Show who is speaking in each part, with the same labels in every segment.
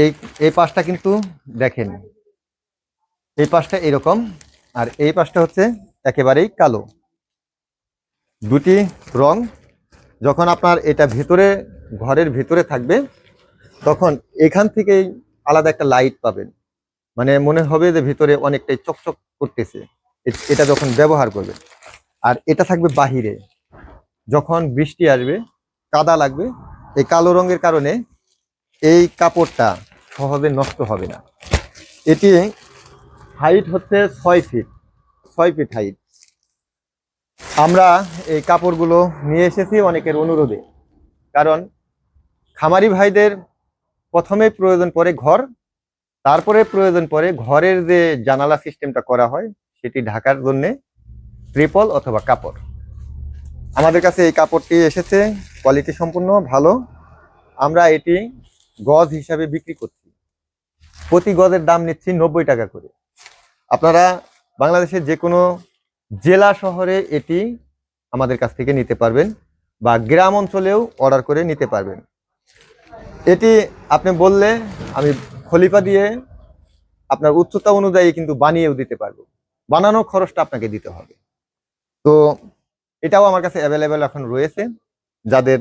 Speaker 1: এই এই পাশটা কিন্তু দেখেন। এই পাশটা এরকম, আর এই পাশটা হচ্ছে একেবারেই কালো। দুটি রং, যখন আপনার এটা ভেতরে, ঘরের ভেতরে থাকবে, তখন এখান থেকেই আলাদা একটা লাইট পাবেন। মানে মনে হবে যে ভিতরে অনেকটাই চকচক করতেছে। এটা যখন ব্যবহার করবে আর এটা থাকবে বাহিরে। যখন বৃষ্টি আসবে, কাদা লাগবে, এই কালো রঙের কারণে এই কাপড়টা সহজে নষ্ট হবে না। এটি হাইট হচ্ছে ছয় ফিট ছয় ফিট হাইট আমরা এই কাপড়গুলো নিয়ে এসেছি অনেকের অনুরোধে। কারণ খামারি ভাইদের প্রথমে প্রয়োজন পড়ে ঘর, তারপরে প্রয়োজন পড়ে ঘরের যে জানালা সিস্টেমটা করা হয়, সেটি ঢাকার জন্য ট্রিপল অথবা কাপড়। আমাদের কাছে এই কাপড়টি এসেছে কোয়ালিটি সম্পূর্ণ, ভালো। আমরা এটি গজ হিসাবে বিক্রি করছি। প্রতি গজের দাম নিচ্ছি নব্বই টাকা করে। আপনারা বাংলাদেশের যে কোনো জেলা শহরে এটি আমাদের কাছ থেকে নিতে পারবেন বা গ্রাম অঞ্চলেও অর্ডার করে নিতে পারবেন। এটি আপনি বললে আমি খলিফা দিয়ে আপনার উচ্চতা অনুযায়ী কিন্তু বানিয়েও দিতে পারব। বানানোর খরচটা আপনাকে দিতে হবে। তো এটাও আমার কাছে অ্যাভেলেবেল এখন রয়েছে। যাদের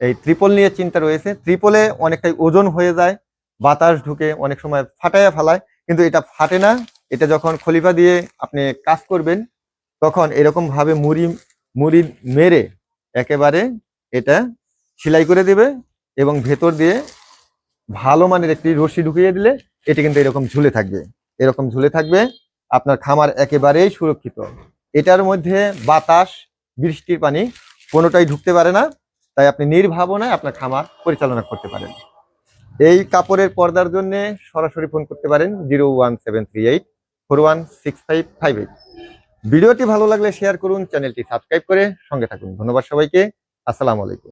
Speaker 1: এই ত্রিপল নিয়ে চিন্তা রয়েছে ত্রিপলে অনেকটাই ওজন হয়ে যায়। বাতাস ঢুকে অনেক সময় ফাটাইয়া ফেলায়, কিন্তু এটা ফাটে না। এটা যখন খলিফা দিয়ে আপনি কাজ করবেন, তখন এরকম ভাবে মুড়ি মুড়ি মেরে একেবারে এটা সেলাই করে দেবে এবং ভেতর দিয়ে ভালো মানের একটি রশি ঢুকিয়ে দিলে এটি কিন্তু এরকম ঝুলে থাকবে। এরকম ঝুলে থাকবে, আপনার খামার একেবারেই সুরক্ষিত। এটার মধ্যে বাতাস, বৃষ্টির পানি কোনোটাই ঢুকতে পারে না, তাই আপনি নির্ভাবনায় আপনার খামার পরিচালনা করতে পারেন। এই কাপড়ের পর্দার জন্য সরাসরি ফোন করতে পারেন zero one seven three eight four one six five five eight. ভিডিওটি ভালো লাগলে শেয়ার করুন চ্যানেলটি সাবস্ক্রাইব করে সঙ্গে থাকুন। ধন্যবাদ সবাইকে। আসসালামু আলাইকুম।